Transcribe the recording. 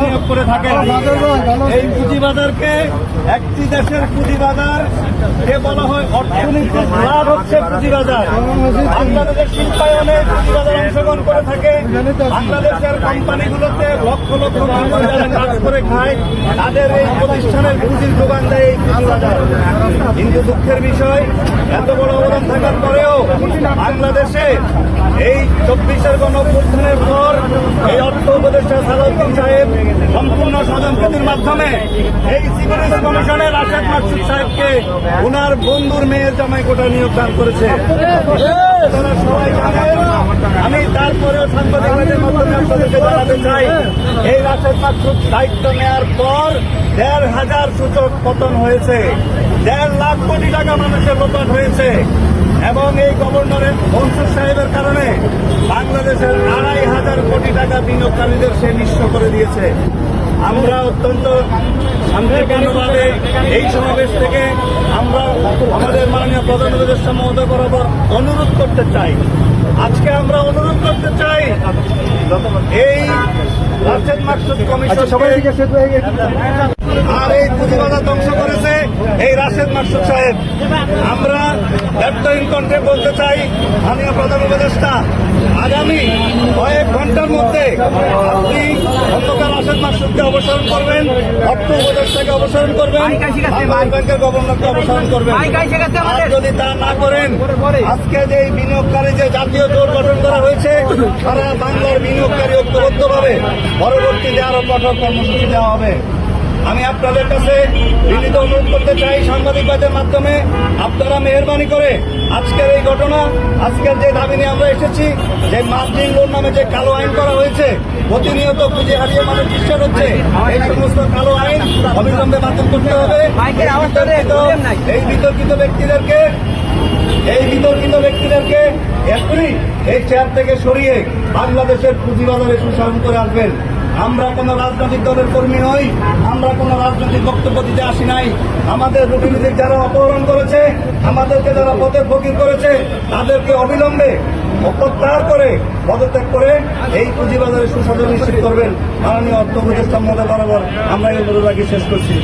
বিনিয়োগ করে থাকেন। এই পুঁজিবাজারকে একটি দেশের পুঁজিবাজার কে বলা হয় অর্থনৈতিক লাভ হচ্ছে পুঁজিবাজার। বাংলাদেশের শিল্পায়নে পুঁজিবাজার অংশগ্রহণ করে থাকে। বাংলাদেশের কোম্পানিগুলোতে লক্ষ লক্ষ মানুষ যারা কাজ করে খায়, তাদের এই প্রতিষ্ঠানের পুঁজির যোগান দেয় এই পুঁজিবাজার। কিন্তু দুঃখের বিষয়, এত বড় অবদান থাকার পরেও বাংলাদেশে এই চব্বিশের গণ অভ্যুত্থানের পর এই অর্থ উপদেষ্টা সালাউদ্দিন সাহেব স্বজনপ্রতির মাধ্যমে এই সিভিল কমিশনের রাশেদ মাকসুদ সাহেবকে ওনার বন্ধুর মেয়ের জামাই কোটা নিয়োগ দান করেছে। আমি তারপরেও সাংবাদিকদের মাধ্যমে আপনাদেরকে জানাতে চাই, এই রাশেদ মাকসুদ দায়িত্ব নেওয়ার পর দেড় হাজার সূচক পতন হয়েছে। দেড় লাখ কোটি টাকা মানুষের পতন হয়েছে। এবং এই গভর্নরের মনসুর সাহেবের কারণে বাংলাদেশের আড়াই হাজার কোটি টাকা বিনিয়োগকারীদের সে নিঃস্ব করে দিয়েছে। আমরা অত্যন্ত শান্তিপূর্ণভাবে এই সমাবেশ থেকে আমরা আমাদের মাননীয় প্রধান উপদেষ্টা মহোদয় বরাবর অনুরোধ করতে চাই। আজকে আমরা অনুরোধ করতে চাই এই রাশেদ মাকসুদ কমিশন আর এই পুঁজিবাজার ধ্বংস করেছে এই রাশেদ মাকসুদ সাহেব। আমরা ব্যর্থহীন কণ্ঠে বলতে চাই মাননীয় প্রধান উপদেষ্টা আগামী মধ্যে আপনি অন্ধকার রাশেদ মাসুদকে অবসরণ করবেন অর্থ উপদেষ্টাকে অবসরণ করবেন ব্যাংকের গভর্নরকে অপসারণ করবেন। আর যদি তা না করেন আজকে যে বিনিয়োগকারী যে জাতীয় জোট গঠন করা হয়েছে সারা বাংলার বিনিয়োগকারী ঐক্যবদ্ধভাবে পরবর্তীতে আরও কঠোর কর্মসূচি দেওয়া হবে। আমি আপনাদের কাছে বিনীত অনুরোধ করতে চাই সাংবাদিকবাদের মাধ্যমে। আপনারা মেহরবানি করে আজকের এই ঘটনা আজকের যে দাবি নিয়ে আমরা এসেছি যে মার্জিন লোন নামে যে কালো আইন করা হয়েছে প্রতিনিয়ত পুঁজি হারিয়ে মানুষ বিশ্বাস হচ্ছে এই সমস্ত কালো আইন অবিলম্বে বাতিল করতে হবে। এই বিতর্কিত ব্যক্তিদেরকে এই বিতর্কিত ব্যক্তিদেরকে এখনই এই চেয়ার থেকে সরিয়ে বাংলাদেশের পুঁজিবাজারে সুশাসন করে আসবেন। আমরা কোনো রাজনৈতিক দলের কর্মী নই, আমরা কোনো রাজনৈতিক বক্তব্য দিতে আসি নাই আমাদের প্রতিনিধি যারা অপহরণ করেছে, আমাদেরকে যারা পথের ফকির করেছে, তাদেরকে অবিলম্বে প্রত্যাহার করে, পদত্যাগ করে এই পুঁজিবাজারে সুশাসন নিশ্চিত করবেন মাননীয় অর্থ উপদেষ্টা মহোদয়, বরাবর আমরা এই অনুরোধ শেষ করছি।